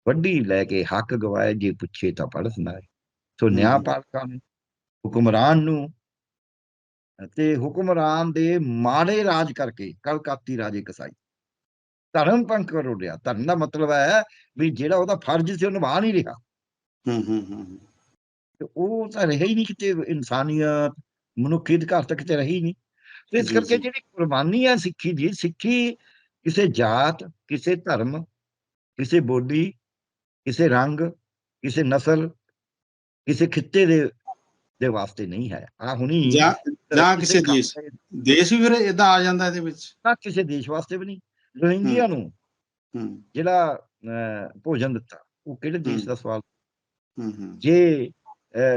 ਵੱਡੀ ਲੈ ਕੇ ਹੱਕ ਗਵਾਏ ਜੇ ਪੁੱਛੇ ਤਾਂ ਪੜ ਸੁਣਾਏ। ਸੋ। ਨਿਆਂਪਾਲਕਾਂ ਨੂੰ ਹੁਕਮਰਾਨ ਨੂੰ ਅਤੇ ਹੁਕਮਰਾਨ ਦੇ ਮਾੜੇ ਰਾਜ ਕਰਕੇ ਕਲਕਾਤੀ ਰਾਜੇ ਕਸਾਈ। ਧਰਮ ਪੰਖ ਕਰ ਉੱਡਿਆ ਧਰਮ ਦਾ ਮਤਲਬ ਹੈ ਵੀ ਜਿਹੜਾ ਉਹਦਾ ਫਰਜ਼ ਸੀ ਉਹ ਨਿਭਾ ਨਹੀਂ ਰਿਹਾ। ਹੂੰ ਹੂੰ ਹੂੰ ਤੇ ਉਹ ਤਾਂ ਰਿਹਾ ਹੀ ਨਹੀਂ ਕਿਤੇ ਇਨਸਾਨੀਅਤ ਮਨੁੱਖੀ ਅਧਿਕਾਰ ਤਾਂ ਕਿਤੇ ਰਹੀ ਨਹੀਂ। ਤੇ ਇਸ ਕਰਕੇ। ਜਿਹੜੀ ਕੁਰਬਾਨੀ ਹੈ ਸਿੱਖੀ ਦੀ ਸਿੱਖੀ ਕਿਸੇ ਜਾਤ ਕਿਸੇ ਧਰਮ ਕਿਸੇ ਬੋਲੀ ਕਿਸੇ ਰੰਗ ਕਿਸੇ ਨਸਲ ਕਿਸੇ ਖਿੱਤੇ ਦੇ ਦੇ ਵਾਸਤੇ ਨਹੀਂ ਹੈ। ਆ ਹੁਣੀ ਜਾਂ ਜਾਂ ਕਿਸੇ ਦੇਸ਼ ਦੇਸ਼ ਵੀ ਫਿਰ ਇਦਾਂ ਆ ਜਾਂਦਾ ਇਹਦੇ ਵਿੱਚ। ਨਾ ਕਿਸੇ ਦੇਸ਼ ਵਾਸਤੇ ਵੀ ਨਹੀਂ। ਰੋਹਿੰਗੀਆਂ ਨੂੰ ਹੂੰ। ਜਿਹੜਾ ਭੋਜਨ ਦਿੱਤਾ ਉਹ ਕਿਹੜੇ ਦੇਸ਼। ਦਾ ਸਵਾਲ ਹੂੰ ਹੂੰ। ਜੇ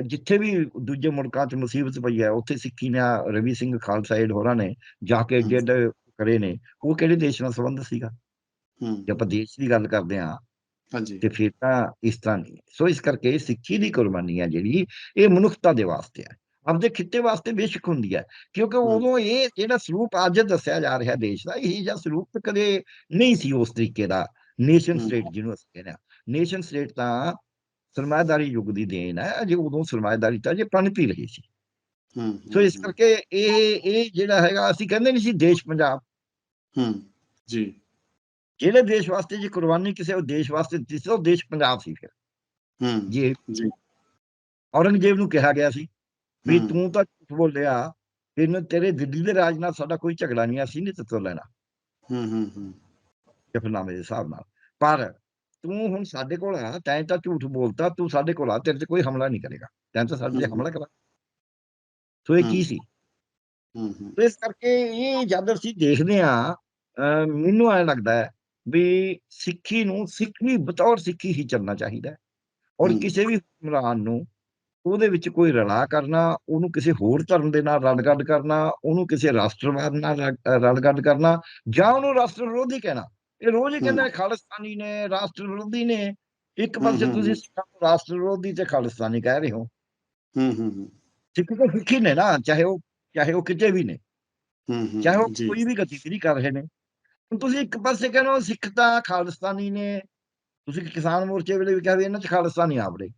ਜਿੱਥੇ ਵੀ ਦੂਜੇ ਮੁਲਕਾਂ 'ਚ ਮੁਸੀਬਤ ਪਈ ਹੈ ਉੱਥੇ ਸਿੱਖੀ ਨੇ ਰਵੀ ਸਿੰਘ ਖਾਲਸਾ ਏਡ ਹੋਰਾਂ ਨੇ ਜਾ ਕੇ। ਜਿੱਦ ਕਰੇ ਨੇ ਉਹ ਕਿਹੜੇ ਦੇਸ਼ ਨਾਲ ਸੰਬੰਧ ਸੀਗਾ? ਹੂੰ। ਜੇ ਆਪਾਂ ਦੇਸ਼ ਦੀ ਗੱਲ ਕਰਦੇ ਹਾਂ ਹਾਂਜੀ। ਤੇ ਫਿਰ ਤਾਂ ਇਸ ਤਰ੍ਹਾਂ ਨਹੀਂ। ਸੋ ਇਸ ਕਰਕੇ ਸਿੱਖੀ ਦੀ ਕੁਰਬਾਨੀ ਹੈ ਜਿਹੜੀ ਇਹ ਮਨੁੱਖਤਾ ਦੇ ਵਾਸਤੇ ਹੈ ਆਪਦੇ ਖਿੱਤੇ ਵਾਸਤੇ ਬੇਸ਼ੱਕ ਹੁੰਦੀ ਹੈ ਕਿਉਂਕਿ। ਉਦੋਂ ਇਹ ਜਿਹੜਾ ਸਰੂਪ ਅੱਜ ਦੱਸਿਆ ਜਾ ਰਿਹਾ ਦੇਸ਼ ਦਾ ਇਹ ਜਿਹਾ ਸਰੂਪ ਕਦੇ ਨਹੀਂ ਸੀ ਉਸ ਤਰੀਕੇ ਦਾ। ਨੇਸ਼ਨ। ਸਟੇਟ ਜਿਹਨੂੰ ਅਸੀਂ ਕਹਿੰਦੇ ਹਾਂ ਨੇਸ਼ਨ ਸਟੇਟ ਤਾਂ ਸਰਮਾਇਦਾਰੀ ਯੁੱਗ ਦੀ ਦੇਣ ਹੈ ਅਜੇ ਉਦੋਂ ਸਰਮਾਇਦਾਰੀ ਤਾਂ ਜੇ ਪਨਪੀ ਰਹੀ ਸੀ। ਹੂੰ ਸੋ ਇਸ ਕਰਕੇ ਇਹ ਇਹ ਜਿਹੜਾ ਹੈਗਾ ਅਸੀਂ ਕਹਿੰਦੇ ਨਹੀਂ ਸੀ ਦੇਸ਼ ਪੰਜਾਬ। ਹੂੰ। ਜੀ। ਜਿਹੜੇ ਦੇਸ਼ ਵਾਸਤੇ ਜੇ ਕੁਰਬਾਨੀ ਕਿਸੇ ਦੇਸ਼ ਵਾਸਤੇ ਦਿੱਤੀ ਉਹ ਦੇਸ਼ ਪੰਜਾਬ ਸੀ ਫਿਰ। ਹੂੰ ਜੇ। ਔਰੰਗਜ਼ੇਬ ਨੂੰ ਕਿਹਾ ਗਿਆ ਸੀ ਵੀ ਤੂੰ ਤਾਂ ਝੂਠ ਬੋਲਿਆ ਤੈਨੂੰ ਤੇਰੇ ਦਿੱਲੀ ਦੇ ਰਾਜ ਨਾਲ ਸਾਡਾ ਕੋਈ ਝਗੜਾ ਨਹੀਂ ਅਸੀਂ ਨਹੀਂ ਤੇਤੋਂ ਲੈਣਾ। ਹੂੰ ਹੂੰ ਹੂੰ। ਜਫਰਨਾਮੇ ਦੇ ਹਿਸਾਬ ਨਾਲ। ਪਰ ਤੂੰ ਹੁਣ ਸਾਡੇ ਕੋਲ ਆ ਤੈਂ ਤਾਂ ਝੂਠ ਬੋਲਤਾ ਤੂੰ ਸਾਡੇ ਕੋਲ ਆ ਤੇਰੇ ਤੇ ਕੋਈ ਹਮਲਾ ਨਹੀਂ ਕਰੇਗਾ। ਤੈਂ ਤਾਂ ਸਾਡੇ ਤੇ ਹਮ। ਹਮਲਾ ਕਰਾ। ਸੋ ਇਹ ਕੀ। ਸੀ? ਹੂੰ ਹੂੰ। ਇਸ ਕਰਕੇ ਇਹ ਜਦ ਅਸੀਂ ਦੇਖਦੇ ਆ ਮੈਨੂੰ ਐਂ ਲੱਗਦਾ ਹੈ ਵੀ ਸਿੱਖੀ ਨੂੰ ਸਿੱਖੀ ਬਤੌਰ ਸਿੱਖੀ ਹੀ ਚੱਲਣਾ ਚਾਹੀਦਾ ਔਰ। ਕਿਸੇ ਵੀ ਹੁਕਮਰਾਨ ਨੂੰ ਉਹਦੇ ਵਿੱਚ ਕੋਈ ਰਲਾ ਕਰਨਾ ਉਹਨੂੰ ਕਿਸੇ ਹੋਰ ਧਰਮ ਦੇ ਨਾਲ ਰਲਗੱਡ ਕਰਨਾ ਉਹਨੂੰ ਕਿਸੇ ਰਾਸ਼ਟਰਵਾਦ ਨਾਲ ਰਲਗੱਡ ਕਰਨਾ ਜਾਂ ਉਹਨੂੰ ਰਾਸ਼ਟਰ ਵਿਰੋਧੀ ਕਹਿਣਾ। ਇਹ ਰੋਜ਼ ਹੀ ਕਹਿੰਦੇ ਖਾਲਿਸਤਾਨੀ ਨੇ ਰਾਸ਼ਟਰ ਵਿਰੋਧੀ ਨੇ। ਇੱਕ ਪਾਸੇ ਤੁਸੀਂ ਹਮ। ਸਿੱਖਾਂ ਨੂੰ ਰਾਸ਼ਟਰ ਵਿਰੋਧੀ ਤੇ ਖਾਲਿਸਤਾਨੀ ਕਹਿ ਰਹੇ ਹੋ। ਹੂੰ ਹੂੰ ਹੂੰ। ਸਿੱਖ ਤਾਂ ਸਿੱਖੀ ਨੇ ਨਾ ਚਾਹੇ ਉਹ ਚਾਹੇ ਉਹ ਕਿਤੇ ਵੀ ਨੇ। ਹੂੰ ਹੂੰ ਚਾਹੇ ਉਹ ਕੋਈ ਵੀ ਗਤੀਵਿਧੀ ਕਰ ਰਹੇ ਨੇ। ਤੁਸੀਂ ਇੱਕ ਪਾਸੇ ਕਹਿੰਦੇ ਹੋ ਸਿੱਖ ਤਾਂ ਖਾਲਿਸਤਾਨੀ ਨੇ ਤੁਸੀਂ ਕਿਸਾਨ ਮੋਰਚੇ ਵੇਲੇ ਵੀ ਕਿਹਾ ਵੀ ਇਹਨਾਂ ਚ ਖਾਲਿਸਤਾਨੀ ਆਵੜੇ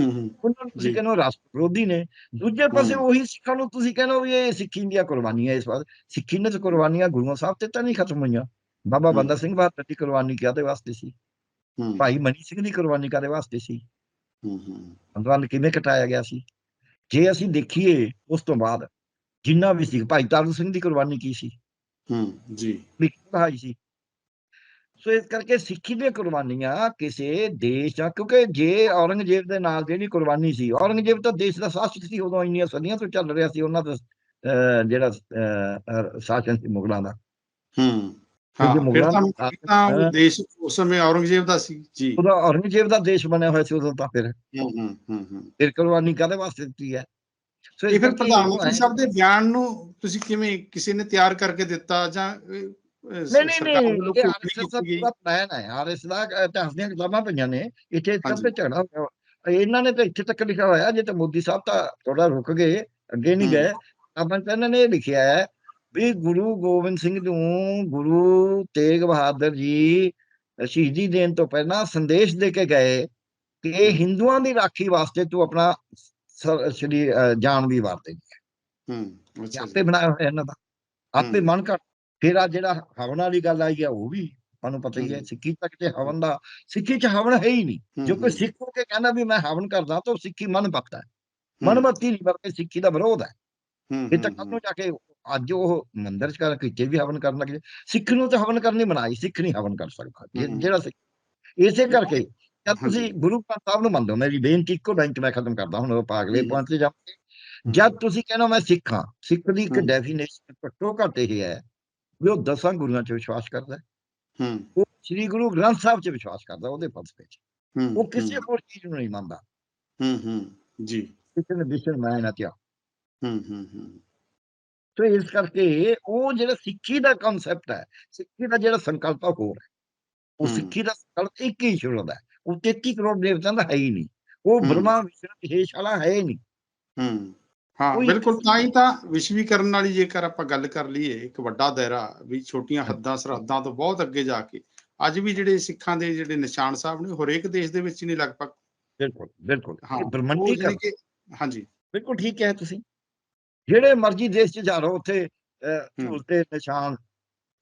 ਹੂੰ ਹੂੰ ਉਹਨਾਂ ਨੂੰ ਤੁਸੀਂ। ਕਹਿੰਦੇ ਹੋ ਰਾਸ਼ਟਰ ਵਿਰੋਧੀ ਨੇ। ਦੂਜੇ ਪਾਸੇ। ਉਹੀ ਸਿੱਖਾਂ ਨੂੰ ਤੁਸੀਂ ਕਹਿੰਦੇ ਹੋ ਵੀ ਇਹ ਸਿੱਖੀ ਦੀਆਂ ਕੁਰਬਾਨੀਆਂ ਇਸ ਵਾਰ। ਸਿੱਖੀ ਨੇ ਤਾਂ ਕੁਰਬਾਨੀਆਂ ਗੁਰੂਆਂ ਸਾਹਿਬ ਤੇ ਤਾਂ ਨਹੀਂ ਖਤਮ ਹੋਈਆਂ। ਬਾਬਾ। ਬੰਦਾ ਸਿੰਘ ਬਹਾਦਰ ਦੀ ਕੁਰਬਾਨੀ ਕਾਹਦੇ ਵਾਸਤੇ ਸੀ? ਭਾਈ ਮਨੀ ਸਿੰਘ ਦੀ ਕੁਰਬਾਨੀ ਕਾਹਦੇ ਵਾਸਤੇ ਸੀ? ਹੂੰ ਹੂੰ। ਅੰਦੋਲਨ ਕਿਵੇਂ ਕਟਾਇਆ ਗਿਆ ਸੀ? ਜੇ ਅਸੀਂ ਦੇਖੀਏ ਉਸ ਤੋਂ ਬਾਅਦ ਜਿੰਨਾ ਵੀ ਸੀ ਭਾਈ ਤਾਰੂ ਸਿੰਘ ਦੀ ਕੁਰਬਾਨੀ ਕੀ ਸੀ? ਹੂੰ ਜੀ। ਵੀ ਕਹਾਈ ਸੀ। ਸੋ ਇਸ ਕਰਕੇ ਸਿੱਖੀ ਦੀਆਂ ਕੁਰਬਾਨੀਆਂ ਕਿਸੇ ਦੇਸ਼ ਦਾ ਕਿਉਂਕਿ ਜੇ ਔਰੰਗਜ਼ੇਬ ਦੇ ਨਾਲ ਜਿਹੜੀ ਕੁਰਬਾਨੀ ਸੀ ਔਰੰਗਜ਼ੇਬ ਤਾਂ ਦੇਸ਼ ਦਾ ਸ਼ਾਸਕ ਸੀ ਉਦੋਂ ਇੰਨੀਆਂ ਸਦੀਆਂ ਤੋਂ ਚੱਲ ਰਿਹਾ ਸੀ ਉਹਨਾਂ ਦਾ ਜਿਹੜਾ ਸ਼ਾਸਨ ਸੀ ਮੁਗਲਾਂ ਦਾ। ਹੂੰ ਹਾਂ ਫਿਰ ਮੁਗਲਾਂ ਤਾਂ। ਦੇਸ਼ ਉਸ ਸਮੇਂ ਔਰੰਗਜ਼ੇਬ ਦਾ ਸੀ ਜੀ। ਉਹਦਾ ਔਰੰਗਜ਼ੇਬ ਦਾ ਦੇਸ਼ ਬਣਿਆ ਹੋਇਆ ਸੀ ਉਦੋਂ ਤਾਂ ਫਿਰ। ਹੂੰ ਹੂੰ ਹੂੰ। ਫਿਰ ਕੁਰਬਾਨੀ ਕਾਹਦੇ ਵਾਸਤੇ ਦਿੱਤੀ ਹੈ? ਸੋ ਇਹ ਫਿਰ ਪ੍ਰਧਾਨ ਮੰਤਰੀ ਸਾਹਿਬ ਦੇ ਬਿਆਨ ਨੂੰ ਤੁਸੀਂ ਕਿਵੇਂ ਕਿਸੇ ਨੇ ਤਿਆਰ ਕਰਕੇ ਦਿੱਤਾ ਜਾਂ ਨਹੀਂ ਨਹੀਂ ਨਹੀਂ ਇਹ ਆਰਐਸਐਸ ਦਾ ਪੂਰਾ ਪਲਾਨ ਹੈ ਆਰਐਸ ਦਾ ਇਤਿਹਾਸ ਦੀਆਂ ਕਿਤਾਬਾਂ ਪਈਆਂ ਨੇ ਇੱਥੇ ਸਭ। ਤੇ ਝਗੜਾ ਹੋਇਆ। ਇਹਨਾਂ ਨੇ ਤਾਂ ਇੱਥੇ ਤੱਕ ਲਿਖਿਆ ਹੋਇਆ ਜੇ ਤਾਂ ਮੋਦੀ ਸਾਹਿਬ ਤਾਂ ਥੋੜਾ ਰੁਕ ਗਏ ਅੱਗੇ ਨਹੀਂ। ਗਏ ਆਪਾਂ ਤਾਂ ਇਹਨਾਂ ਨੇ ਇਹ ਲਿਖਿਆ ਹੈ ਵੀ ਗੁਰੂ ਗੋਬਿੰਦ ਸਿੰਘ ਨੂੰ ਗੁਰੂ ਤੇਗ ਬਹਾਦਰ ਜੀ ਸ਼ਹੀਦੀ ਦੇਣ ਤੋਂ ਪਹਿਲਾਂ ਸੰਦੇਸ਼ ਦੇ ਕੇ ਗਏ ਕਿ। ਹਿੰਦੂਆਂ ਦੀ ਰਾਖੀ ਵਾਸਤੇ ਤੂੰ ਆਪਣਾ ਸ਼੍ਰੀ ਅਹ, ਜਾਨ ਵੀ ਵਾਰ ਦੇ ਹੂੰ। ਅੱਛਾ ਆਪੇ ਬਣਾਇਆ ਹੋਇਆ ਇਹਨਾਂ ਦਾ। ਆਪੇ। ਮਨ ਕਰ ਫਿਰ ਆ ਜਿਹੜਾ ਹਵਨ ਵਾਲੀ ਗੱਲ ਆਈ ਆ ਉਹ ਵੀ ਤੁਹਾਨੂੰ ਪਤਾ ਹੀ ਹੈ। ਸਿੱਖੀ ਤੱਕ ਤੇ ਹਵਨ ਦਾ ਸਿੱਖੀ ਚ ਹਵਨ ਹੈ ਹੀ ਨਹੀਂ। ਜੋ ਕੋਈ ਸਿੱਖ ਹੋ ਕੇ ਕਹਿੰਦਾ ਵੀ ਮੈਂ ਹਵਨ ਕਰਦਾ ਤਾਂ ਉਹ ਸਿੱਖੀ ਮਨ ਭਗਤਾ ਹੈ। ਹੂੰ, ਮਨ ਭਗਤੀ ਨਹੀਂ ਬਲਕਿ ਸਿੱਖੀ ਦਾ ਵਿਰੋਧ ਹੈ। ਹੂੰ, ਇਹ ਤਾਂ ਕੱਲ ਨੂੰ ਜਾ ਕੇ ਅੱਜ ਉਹ ਮੰਦਿਰ ਚ ਕਰ ਕਿਤੇ ਵੀ ਹਵਨ ਕਰਨ ਲੱਗੇ ਸਿੱਖ ਨੂੰ ਤਾਂ ਹਵਨ ਕਰਨੀ ਬਣਾਈ ਸਿੱਖ ਨਹੀਂ ਹਵਨ ਕਰ ਸਕਦਾ। ਜਿਹੜਾ ਸਿੱਖ ਇਸੇ ਕਰਕੇ ਜਦ ਤੁਸੀਂ। ਗੁਰੂ ਗ੍ਰੰਥ ਸਾਹਿਬ ਨੂੰ ਮੰਨਦੇ ਹੋ ਮੇਰੀ ਬੇਨਤੀ ਇੱਕੋ ਲਾਈਨ ਮੈਂ ਖਤਮ ਕਰਦਾ ਹੁਣ ਆਪਾਂ ਅਗਲੇ। ਪੁਆਇੰਟ ਤੇ ਜਾਵਾਂਗੇ। ਜਦ ਤੁਸੀਂ ਕਹਿੰਦੇ ਮੈਂ ਸਿੱਖ ਹਾਂ ਸਿੱਖ ਦੀ ਇੱਕ। ਡੈਫੀਨੇਸ਼ਨ ਘੱਟੋ ਘੱਟ ਇਹ ਹੈ ਵੀ ਉਹ ਦਸਾਂ ਗੁਰੂਆਂ 'ਚ ਵਿਸ਼ਵਾਸ ਕਰਦਾ ਹੈ। ਉਹ ਸ੍ਰੀ ਗੁਰੂ ਗ੍ਰੰਥ ਸਾਹਿਬ 'ਚ ਵਿਸ਼ਵਾਸ ਕਰਦਾ ਉਹਦੇ ਫਲਸਫੇ 'ਚ ਹੂੰ, ਉਹ ਕਿਸੇ ਹੋਰ ਚੀਜ਼ ਨੂੰ ਨਹੀਂ ਮੰਨਦਾ। ਹੂੰ ਹੂੰ ਜੀ। ਕਿਸੇ ਨੇ ਵਿਸ਼ਨ ਮੈਂ ਨਾ ਤਿਆ ਹੂੰ ਹੂੰ ਹੂੰ। ਸੋ ਇਸ ਕਰਕੇ ਉਹ ਜਿਹੜਾ ਸਿੱਖੀ ਦਾ ਕਨਸੈਪਟ ਹੈ ਸਿੱਖੀ ਦਾ ਜਿਹੜਾ ਸੰਕਲਪ ਹੋਰ ਹੈ। ਉਹ। ਸਿੱਖੀ ਦਾ ਸੰਕਲਪ ਇੱਕ ਹੀ ਸ਼ੁਰੂ ਹੈ। ਉਹ 33 ਕਰੋੜ ਦੇਵਤਾਂ ਦਾ ਹੈ ਹੀ ਨਹੀਂ। ਉਹ। ਬ੍ਰਹਮਾ ਵਿਸ਼ਨੂੰ ਮਹੇਸ਼ ਵਾਲਾ ਹੈ ਹੀ ਨਹੀਂ। ਹੂੰ। ਹਾਂ ਬਿਲਕੁਲ ਤਾਂ ਹੀ ਤਾਂ ਵਿਸ਼ਵੀਕਰਨ ਵਾਲੀ ਜੇਕਰ ਆਪਾਂ ਗੱਲ ਕਰ ਲਈਏ ਇੱਕ ਵੱਡਾ ਦਾਇਰਾ ਵੀ ਛੋਟੀਆਂ ਹੱਦਾਂ ਸਰਹੱਦਾਂ ਤੋਂ ਬਹੁਤ ਅੱਗੇ ਜਾ ਕੇ ਅੱਜ ਵੀ ਜਿਹੜੇ ਸਿੱਖਾਂ ਦੇ ਜਿਹੜੇ ਨਿਸ਼ਾਨ ਸਾਹਿਬ ਨੇ ਹਰੇਕ ਦੇਸ਼ ਦੇ ਵਿੱਚ ਨਹੀਂ ਲਗਭਗ। ਬਿਲਕੁਲ ਬਿਲਕੁਲ। ਹਾਂ ਬ੍ਰਹਮੰਡੀ ਹਾਂਜੀ। ਬਿਲਕੁਲ ਠੀਕ ਹੈ ਤੁਸੀਂ। ਜਿਹੜੇ ਮਰਜ਼ੀ ਦੇਸ਼ 'ਚ ਜਾ ਲਓ ਉੱਥੇ। ਝੂਲਤੇ ਨਿਸ਼ਾਨ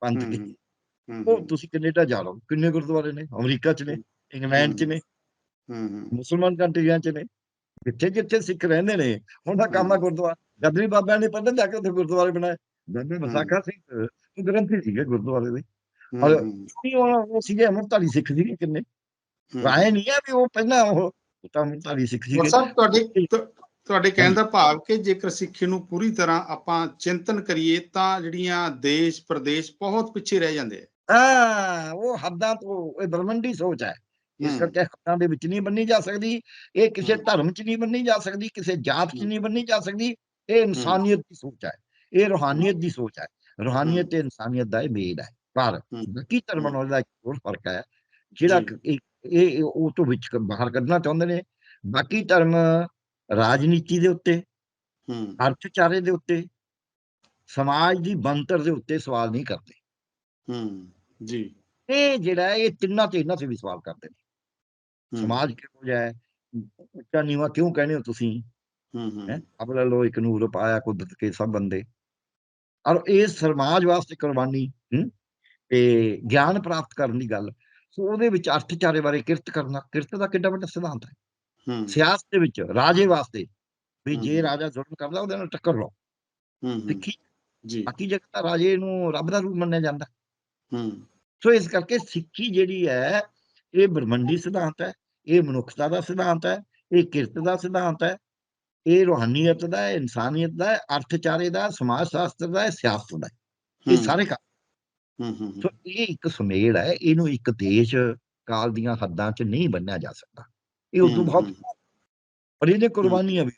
ਪੰਥ ਦੇ। ਉਹ ਤੁਸੀਂ ਕੈਨੇਡਾ ਜਾ ਲਓ। ਕਿੰਨੇ ਗੁਰਦੁਆਰੇ ਨੇ? ਅਮਰੀਕਾ 'ਚ ਨੇ। ਇੰਗਲੈਂਡ 'ਚ ਹੂੰ। ਨੇ। ਹੂੰ ਹੂੰ। ਮੁਸਲਮਾਨ ਕੰਟਰੀਆਂ 'ਚ ਨੇ। ਜਿੱਥੇ ਜਿੱਥੇ ਸਿੱਖ ਰਹਿੰਦੇ ਨੇ ਉਹਨਾਂ ਕੰਮ ਆ। ਗੁਰਦੁਆਰਾ। ਗਦਰੀ ਬਾਬਿਆਂ ਨੇ ਪਤਾ ਜਾ ਕੇ ਉੱਥੇ ਗੁਰਦੁਆਰੇ ਬਣਾਏ। ਬਾਬੇ ਮਸਾਖਾ ਸਿੰਘ ਗ੍ਰੰਥੀ ਸੀਗੇ ਗੁਰਦੁਆਰੇ ਦੇ। ਹੂੰ, ਔਰ ਉਹ ਸੀਗੇ ਅਮਰਤਾਰੀ ਸਿੱਖ ਸੀਗੇ ਕਿੰਨੇ। ਰਾਏ ਨਹੀਂ ਹੈ ਵੀ ਉਹ ਪਹਿਲਾਂ ਉਹ ਤਾਂ ਅਮਰਤਾਰੀ ਸਿੱਖ ਸੀਗੇ। ਸਭ ਤੁਹਾਡੇ ਤੁਹਾਡੇ ਕਹਿਣ ਦਾ ਭਾਵ ਕਿ ਜੇਕਰ ਸਿੱਖੀ ਨੂੰ ਪੂਰੀ ਤਰ੍ਹਾਂ ਆਪਾਂ ਚਿੰਤਨ ਕਰੀਏ ਤਾਂ ਜਿਹੜੀਆਂ ਦੇਸ਼ ਪ੍ਰਦੇਸ਼ ਬਹੁਤ ਪਿੱਛੇ ਰਹਿ ਜਾਂਦੇ ਆ। ਹਾਂ ਉਹ ਹੱਦਾਂ ਤੋਂ ਇਹ ਬ੍ਰਹਮੰਡੀ ਸੋਚ ਹੈ। ਇਸ। ਕਰਕੇ ਹੱਦਾਂ ਦੇ ਵਿੱਚ ਨਹੀਂ ਬੰਨੀ ਜਾ ਸਕਦੀ। ਇਹ ਕਿਸੇ। ਧਰਮ 'ਚ ਨਹੀਂ ਬੰਨੀ ਜਾ ਸਕਦੀ ਕਿਸੇ ਜਾਤ 'ਚ। ਨਹੀਂ ਬੰਨੀ ਜਾ ਸਕਦੀ। ਇਹ ਇਨਸਾਨੀਅਤ ਦੀ ਸੋਚ ਹੈ। ਇਹ ਰੂਹਾਨੀਅਤ ਦੀ ਸੋਚ ਹੈ। ਰੂਹਾਨੀਅਤ ਤੇ ਇਨਸਾਨੀਅਤ ਦਾ ਇਹ ਮੇਲ ਹੈ। ਪਰ। ਬਾਕੀ ਧਰਮਾਂ ਨਾਲ ਦਾ ਹੋਰ ਫ਼ਰਕ ਹੈ ਜਿਹੜਾ। ਕਿ ਇਹ ਉਹ ਤੋਂ ਵਿੱਚ ਕ- ਬਾਹਰ ਕੱਢਣਾ ਚਾਹੁੰਦੇ ਨੇ। ਬਾਕੀ ਧਰਮ ਰਾਜਨੀਤੀ ਦੇ ਉੱਤੇ ਹੂੰ। ਅਰਥਚਾਰੇ ਦੇ ਉੱਤੇ ਸਮਾਜ ਦੀ ਬਣਤਰ ਦੇ ਉੱਤੇ ਸਵਾਲ ਨਹੀਂ ਕਰਦੇ। ਹੂੰ। ਜੀ। ਇਹ ਜਿਹੜਾ ਇਹ ਤਿੰਨਾਂ ਤੇ ਇਹਨਾਂ ਤੇ ਵੀ ਸਵਾਲ ਕਰਦੇ ਨੇ। ਸਮਾਜ ਕਿਹੋ ਜਿਹਾ ਹੈ ਉੱਚਾ ਨੀਵਾਂ ਕਿਉਂ ਕਹਿੰਦੇ ਹੋ ਤੁਸੀਂ ਹੂੰ ਹੂੰ ਅਬਲ ਲੋ ਇੱਕ ਨੂਰ ਪਾਇਆ ਕੁਦਰਤ ਕੇ ਸਭ ਬੰਦੇ ਔਰ ਇਹ ਸਮਾਜ ਵਾਸਤੇ ਕੁਰਬਾਨੀ ਤੇ ਗਿਆਨ ਪ੍ਰਾਪਤ ਕਰਨ ਦੀ ਗੱਲ ਸੋ ਉਹਦੇ ਵਿੱਚ ਅਰਥਚਾਰੇ ਬਾਰੇ ਕਿਰਤ ਕਰਨਾ ਕਿਰਤ ਦਾ ਕਿੱਡਾ ਵੱਡਾ ਸਿਧਾਂਤ ਹੈ ਸਿਆਸਤ ਦੇ ਵਿੱਚ ਰਾਜੇ ਵਾਸਤੇ ਵੀ ਜੇ। ਰਾਜਾ ਜ਼ੁਲਮ ਕਰਦਾ ਉਹਦੇ ਨਾਲ ਟੱਕਰ ਲਓ ਹੂੰ ਸਿੱਖੀ ਜੀ ਬਾਕੀ ਜਗਤ ਤਾਂ ਰਾਜੇ ਨੂੰ ਰੱਬ ਦਾ ਰੂਪ ਮੰਨਿਆ ਜਾਂਦਾ ਹੂੰ ਸੋ ਇਸ ਕਰਕੇ ਸਿੱਖੀ ਜਿਹੜੀ ਹੈ ਇਹ ਬ੍ਰਹਮੰਡੀ ਸਿਧਾਂਤ ਹੈ ਇਹ ਮਨੁੱਖਤਾ ਦਾ ਸਿਧਾਂਤ ਹੈ ਇਹ ਕਿਰਤ ਦਾ ਸਿਧਾਂਤ ਹੈ ਇਹ ਰੂਹਾਨੀਅਤ ਦਾ ਹੈ ਇਨਸਾਨੀਅਤ ਦਾ ਹੈ ਅਰਥਚਾਰੇ ਦਾ ਸਮਾਜ ਸ਼ਾਸਤਰ ਦਾ ਹੈ ਸਿਆਸਤ ਦਾ ਹੈ। ਇਹ ਸਾਰੇ ਕੰਮ ਹੂੰ ਹੂੰ ਸੋ ਇਹ ਇੱਕ ਸੁਮੇਲ ਹੈ ਇਹਨੂੰ ਇੱਕ ਦੇਸ਼ ਕਾਲ ਦੀਆਂ ਹੱਦਾਂ 'ਚ ਨਹੀਂ ਬੰਨਿਆ ਜਾ ਸਕਦਾ। ਇਹ ਉਦੋਂ ਬਹੁਤ। ਪਰ ਇਹਨੇ ਕੁਰਬਾਨੀਆਂ ਵੀ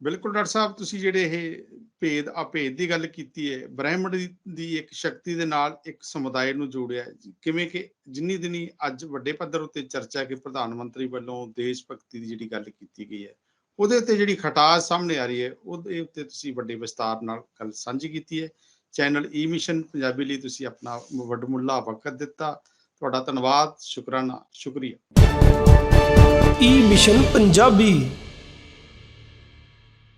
ਬਿਲਕੁਲ ਡਾਕਟਰ ਸਾਹਿਬ, ਤੁਸੀਂ ਜਿਹੜੇ ਇਹ ਭੇਦ, ਅਭੇਦ ਦੀ ਗੱਲ ਕੀਤੀ ਹੈ, ਬ੍ਰਹਿਮੰਡ ਦੀ ਇੱਕ ਸ਼ਕਤੀ ਦੇ ਨਾਲ ਇੱਕ ਸਮੁਦਾਇ ਨੂੰ ਜੋੜਿਆ ਕਿਵੇਂ ਕਿ ਜਿੰਨੀ ਦਿਨੀ ਅੱਜ ਵੱਡੇ ਪੱਧਰ ਉੱਤੇ ਚਰਚਾ ਕਿ ਪ੍ਰਧਾਨ ਮੰਤਰੀ ਵੱਲੋਂ ਦੇਸ਼ ਭਗਤੀ ਦੀ ਜਿਹੜੀ ਗੱਲ ਕੀਤੀ ਗਈ ਹੈ, ਉਹਦੇ ਉੱਤੇ ਜਿਹੜੀ ਖਟਾਸ ਸਾਹਮਣੇ ਆ ਰਹੀ ਹੈ, ਉਹਦੇ ਉੱਤੇ ਤੁਸੀਂ ਵੱਡੇ ਵਿਸਤਾਰ ਨਾਲ ਗੱਲ ਸਾਂਝੀ ਕੀਤੀ ਹੈ। ਚੈਨਲ ਈ ਮਿਸ਼ਨ ਪੰਜਾਬੀ ਲਈ ਤੁਸੀਂ ਆਪਣਾ ਵੱਡਮੁੱਲਾ ਵਕਤ ਦਿੱਤਾ। ਤੁਹਾਡਾ ਧੰਨਵਾਦ, ਸ਼ੁਕਰਾਨਾ, ਸ਼ੁਕਰੀਆ। ਈ ਮਿਸ਼ਨ ਪੰਜਾਬੀ